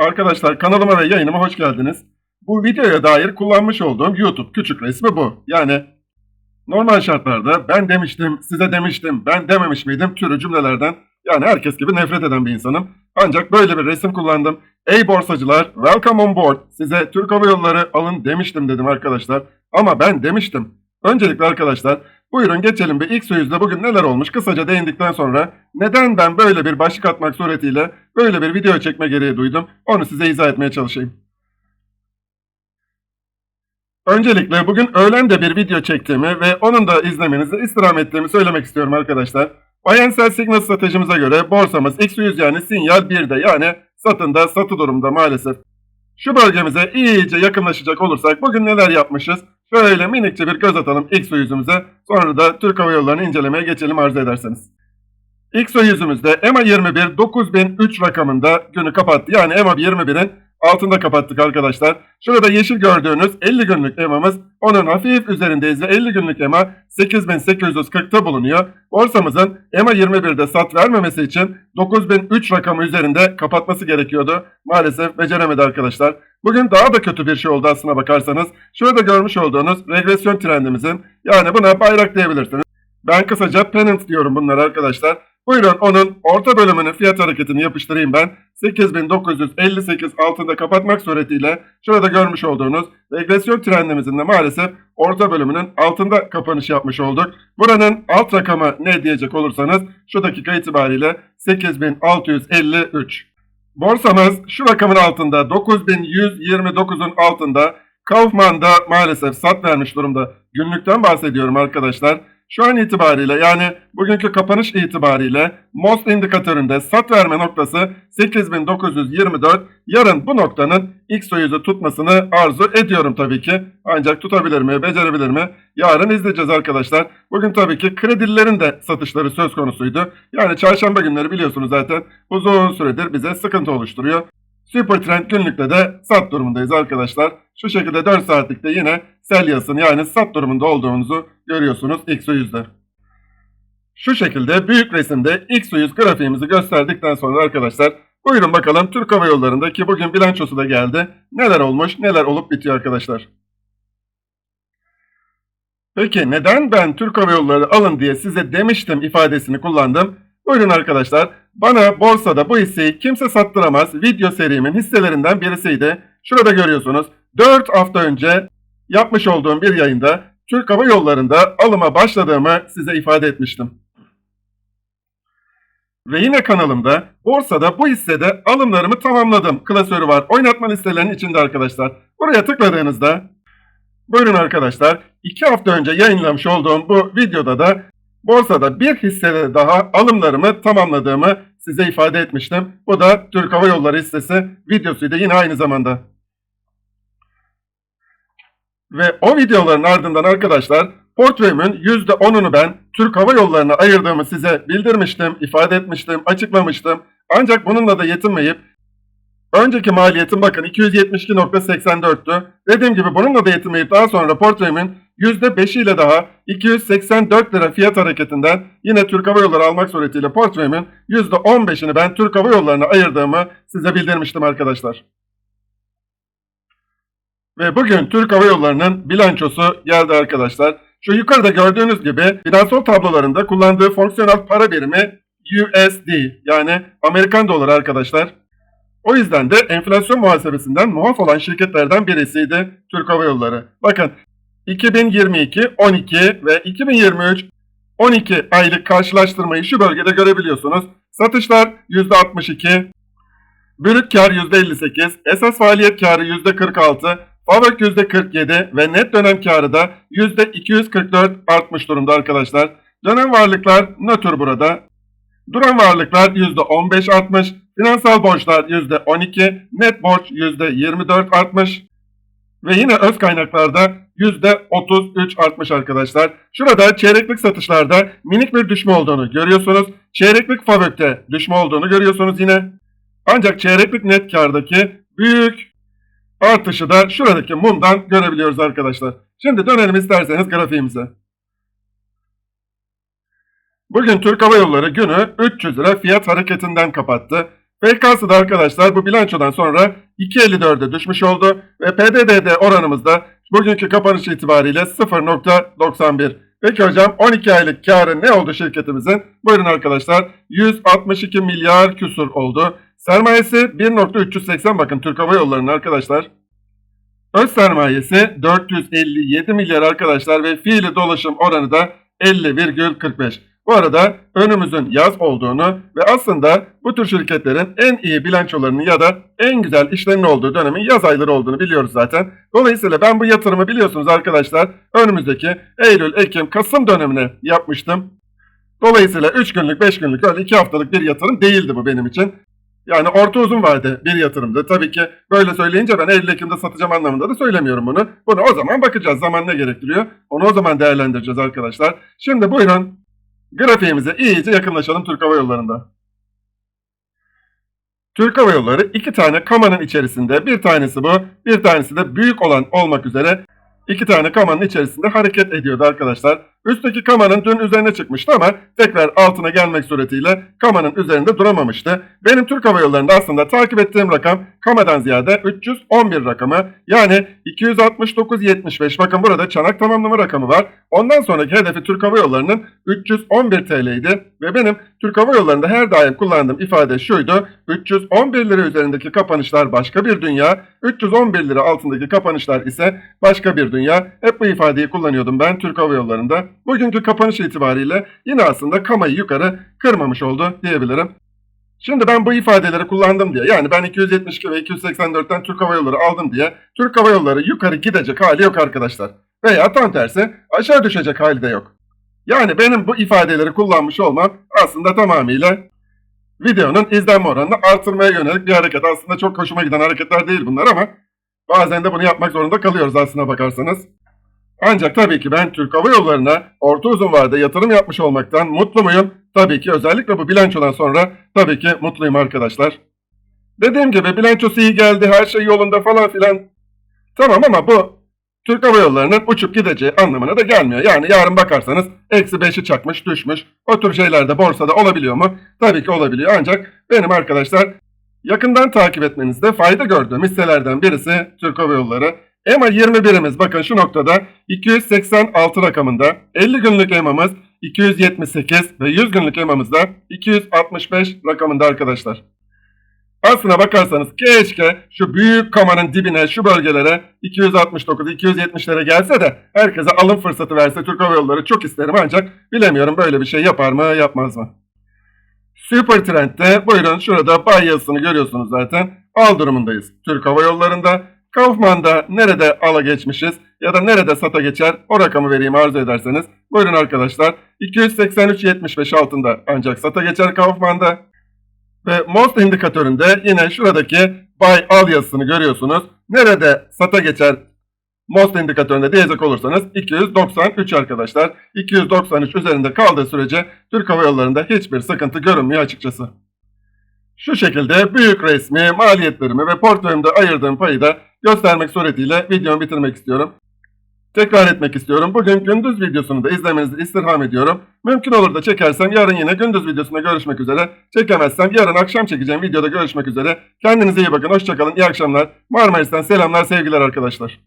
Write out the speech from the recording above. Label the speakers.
Speaker 1: Arkadaşlar kanalıma ve yayınıma hoş geldiniz. Bu videoya dair kullanmış olduğum YouTube küçük resmi bu. Yani normal şartlarda ben demiştim, size demiştim, ben dememiş miydim türü cümlelerden yani herkes gibi nefret eden bir insanım. Ancak böyle bir resim kullandım. Ey borsacılar, welcome on board. Size Türk Hava Yolları alın demiştim dedim arkadaşlar. Ama ben demiştim. Öncelikle arkadaşlar buyurun geçelim bir ilk sözde bugün neler olmuş kısaca değindikten sonra neden ben böyle bir başlık atmak suretiyle böyle bir video çekme gereği duydum onu size izah etmeye çalışayım. Öncelikle bugün öğlen de bir video çektiğimi ve onun da izlemenizi istirham ettiğimi söylemek istiyorum arkadaşlar. Bayensel Signal stratejimize göre borsamız X100 yani sinyal 1'de yani satında satı durumda maalesef. Şu bölgemize iyice yakınlaşacak olursak bugün neler yapmışız? Şöyle minikçe bir göz atalım X yüzümüze. Sonra da Türk Hava Yolları'nı incelemeye geçelim arzu ederseniz. X yüzümüzde EMA 21 9003 rakamında günü kapattı. Yani EMA 21'in altında kapattık arkadaşlar. Şurada yeşil gördüğünüz 50 günlük EMA'mız onun hafif üzerindeyiz ve 50 günlük EMA 8840'ta bulunuyor. Borsamızın EMA 21'de sat vermemesi için 9003 rakamı üzerinde kapatması gerekiyordu. Maalesef beceremedi arkadaşlar. Bugün daha da kötü bir şey oldu aslına bakarsanız. Şurada görmüş olduğunuz regresyon trendimizin yani buna bayrak diyebilirsiniz. Ben kısaca pennant diyorum bunlara arkadaşlar. Buyurun onun orta bölümünün fiyat hareketini yapıştırayım ben. 8958 altında kapatmak suretiyle şurada görmüş olduğunuz regresyon trendimizin de maalesef orta bölümünün altında kapanış yapmış olduk. Buranın alt rakamı ne diyecek olursanız şu dakika itibariyle 8653. Borsamız şu rakamın altında 9129'un altında Kaufman'da maalesef sat vermiş durumda. Günlükten bahsediyorum arkadaşlar. Şu an itibariyle yani bugünkü kapanış itibariyle MOST indikatöründe sat verme noktası 8924. Yarın bu noktanın X yüzü tutmasını arzu ediyorum tabii ki. Ancak tutabilir mi, becerebilir mi? Yarın izleyeceğiz arkadaşlar. Bugün tabii ki kredilerin de satışları söz konusuydu. Yani çarşamba günleri biliyorsunuz zaten uzun süredir bize sıkıntı oluşturuyor. Supertrend günlükte de sat durumundayız arkadaşlar. Şu şekilde 4 saatlikte yine sell yazısını yani sat durumunda olduğumuzu görüyorsunuz X100'de. Şu şekilde büyük resimde X100 grafiğimizi gösterdikten sonra arkadaşlar buyurun bakalım Türk Hava Yolları'nda ki bugün bilançosu da geldi. Neler olmuş neler olup bitiyor arkadaşlar. Peki neden ben Türk Hava Yolları alın diye size demiştim ifadesini kullandım? Buyurun arkadaşlar. Bana borsada bu hisseyi kimse sattıramaz video serimin hisselerinden birisiydi. Şurada görüyorsunuz. 4 hafta önce yapmış olduğum bir yayında Türk Hava Yolları'nda alıma başladığımı size ifade etmiştim. Ve yine kanalımda borsada bu hissede alımlarımı tamamladım. Klasörü var. Oynatma listelerinin içinde arkadaşlar. Buraya tıkladığınızda buyurun arkadaşlar 2 hafta önce yayınlamış olduğum bu videoda da borsada bir hissede daha alımlarımı tamamladığımı size ifade etmiştim. Bu da Türk Hava Yolları hissesi videosuydu yine aynı zamanda. Ve o videoların ardından arkadaşlar portföyümün %10'unu ben Türk Hava Yolları'na ayırdığımı size bildirmiştim, ifade etmiştim, açıklamıştım. Ancak bununla da yetinmeyip önceki maliyetim bakın 272.84'tü. Dediğim gibi bununla da yetinmeyip daha sonra portföyümün %5 ile daha 284 lira fiyat hareketinden yine Türk Hava Yolları almak suretiyle portföyümün %15'ini ben Türk Hava Yolları'na ayırdığımı size bildirmiştim arkadaşlar. Ve bugün Türk Hava Yolları'nın bilançosu geldi arkadaşlar. Şu yukarıda gördüğünüz gibi finansal tablolarında kullandığı fonksiyonel para birimi USD yani Amerikan doları arkadaşlar. O yüzden de enflasyon muhasebesinden muaf olan şirketlerden birisiydi Türk Hava Yolları. Bakın 2022 12 ve 2023 12 aylık karşılaştırmayı şu bölgede görebiliyorsunuz. Satışlar %62, brüt kar %58, esas faaliyet karı %46, FAVÖK %47 ve net dönem karı da %244 artmış durumda arkadaşlar. Dönem varlıklar nötr burada. Duran varlıklar %15 artmış, finansal borçlar %12, net borç %24 artmış ve yine öz kaynaklarda %33 artmış arkadaşlar. Şurada çeyreklik satışlarda minik bir düşme olduğunu görüyorsunuz. Çeyreklik FAVÖK'te düşme olduğunu görüyorsunuz yine. Ancak çeyreklik net kardaki büyük artışı da şuradaki mumdan görebiliyoruz arkadaşlar. Şimdi dönelim isterseniz grafiğimize. Bugün Türk Hava Yolları günü 300 lira fiyat hareketinden kapattı. FK'sı da arkadaşlar bu bilançodan sonra 2.54'e düşmüş oldu ve PDD'de oranımız da bugünkü kapanış itibariyle 0.91. Peki hocam 12 aylık karı ne oldu şirketimizin? Buyurun arkadaşlar 162 milyar küsur oldu. Sermayesi 1.380 bakın Türk Hava Yolları'nın arkadaşlar. Öz sermayesi 457 milyar arkadaşlar ve fiili dolaşım oranı da 50,45. Bu arada önümüzün yaz olduğunu ve aslında bu tür şirketlerin en iyi bilançolarının ya da en güzel işlerinin olduğu dönemin yaz ayları olduğunu biliyoruz zaten. Dolayısıyla ben bu yatırımı biliyorsunuz arkadaşlar önümüzdeki Eylül, Ekim, Kasım dönemine yapmıştım. Dolayısıyla 3 günlük, 5 günlük öyle 2 haftalık bir yatırım değildi bu benim için. Yani orta uzun vade bir yatırımdı. Tabii ki böyle söyleyince ben Eylül Ekim'de satacağım anlamında da söylemiyorum bunu. Bunu o zaman bakacağız. Zaman ne gerektiriyor? Onu o zaman değerlendireceğiz arkadaşlar. Şimdi buyurun grafiğimize iyice yakınlaşalım Türk Hava Yolları'nda. Türk Hava Yolları iki tane kamanın içerisinde bir tanesi bu bir tanesi de büyük olan olmak üzere iki tane kamanın içerisinde hareket ediyordu arkadaşlar. Üstteki kamanın dün üzerine çıkmıştı ama tekrar altına gelmek suretiyle kamanın üzerinde duramamıştı. Benim Türk Hava Yolları'nda aslında takip ettiğim rakam kamadan ziyade 311 rakamı yani 269.75 bakın burada çanak tamamlama rakamı var. Ondan sonraki hedefi Türk Hava Yolları'nın 311 TL'ydi ve benim Türk Hava Yolları'nda her daim kullandığım ifade şuydu. 311 lira üzerindeki kapanışlar başka bir dünya, 311 lira altındaki kapanışlar ise başka bir dünya. Hep bu ifadeyi kullanıyordum ben Türk Hava Yolları'nda. Bugünkü kapanış itibariyle yine aslında kamayı yukarı kırmamış oldu diyebilirim. Şimdi ben bu ifadeleri kullandım diye yani ben 272 ve 284'ten Türk Hava Yolları aldım diye Türk Hava Yolları yukarı gidecek hali yok arkadaşlar. Veya tam tersi aşağı düşecek hali de yok. Yani benim bu ifadeleri kullanmış olmam aslında tamamıyla videonun izlenme oranını artırmaya yönelik bir hareket. Aslında çok hoşuma giden hareketler değil bunlar ama bazen de bunu yapmak zorunda kalıyoruz aslına bakarsanız. Ancak tabii ki ben Türk Hava Yolları'na orta uzun vadede yatırım yapmış olmaktan mutlu muyum? Tabii ki özellikle bu bilançodan sonra tabii ki mutluyum arkadaşlar. Dediğim gibi bilançosu iyi geldi, her şey yolunda falan filan. Tamam ama bu Türk Hava Yolları'nın uçup gideceği anlamına da gelmiyor. Yani yarın bakarsanız eksi beşi çakmış düşmüş. O tür şeyler de borsada olabiliyor mu? Tabii ki olabiliyor ancak benim arkadaşlar yakından takip etmenizde fayda gördüğüm hisselerden birisi Türk Hava Yolları. EMA 21'imiz bakın şu noktada 286 rakamında. 50 günlük EMA'mız 278 ve 100 günlük EMA'mız da 265 rakamında arkadaşlar. Aslına bakarsanız keşke şu büyük kamanın dibine şu bölgelere 269-270'lere gelse de herkese alım fırsatı verse Türk Hava Yolları çok isterim ancak bilemiyorum böyle bir şey yapar mı yapmaz mı. Super Trend'de buyurun şurada bay yazısını görüyorsunuz zaten. Al durumundayız. Türk Hava Yolları'nda Kaufman'da nerede ala geçmişiz ya da nerede sata geçer o rakamı vereyim arzu ederseniz. Buyurun arkadaşlar 283.75 altında ancak sata geçer Kaufman'da. Ve Most indikatöründe yine şuradaki buy al yazısını görüyorsunuz. Nerede sata geçer Most indikatöründe diyecek olursanız 293 arkadaşlar. 293 üzerinde kaldığı sürece Türk Hava Yolları'nda hiçbir sıkıntı görünmüyor açıkçası. Şu şekilde büyük resmi, maliyetlerimi ve portföyümde ayırdığım payı da göstermek suretiyle videomu bitirmek istiyorum. Tekrar etmek istiyorum. Bugün gündüz videosunu da izlemenizi istirham ediyorum. Mümkün olur da çekersem yarın yine gündüz videosunda görüşmek üzere. Çekemezsem yarın akşam çekeceğim videoda görüşmek üzere. Kendinize iyi bakın. Hoşçakalın. İyi akşamlar. Marmaris'ten selamlar, sevgiler arkadaşlar.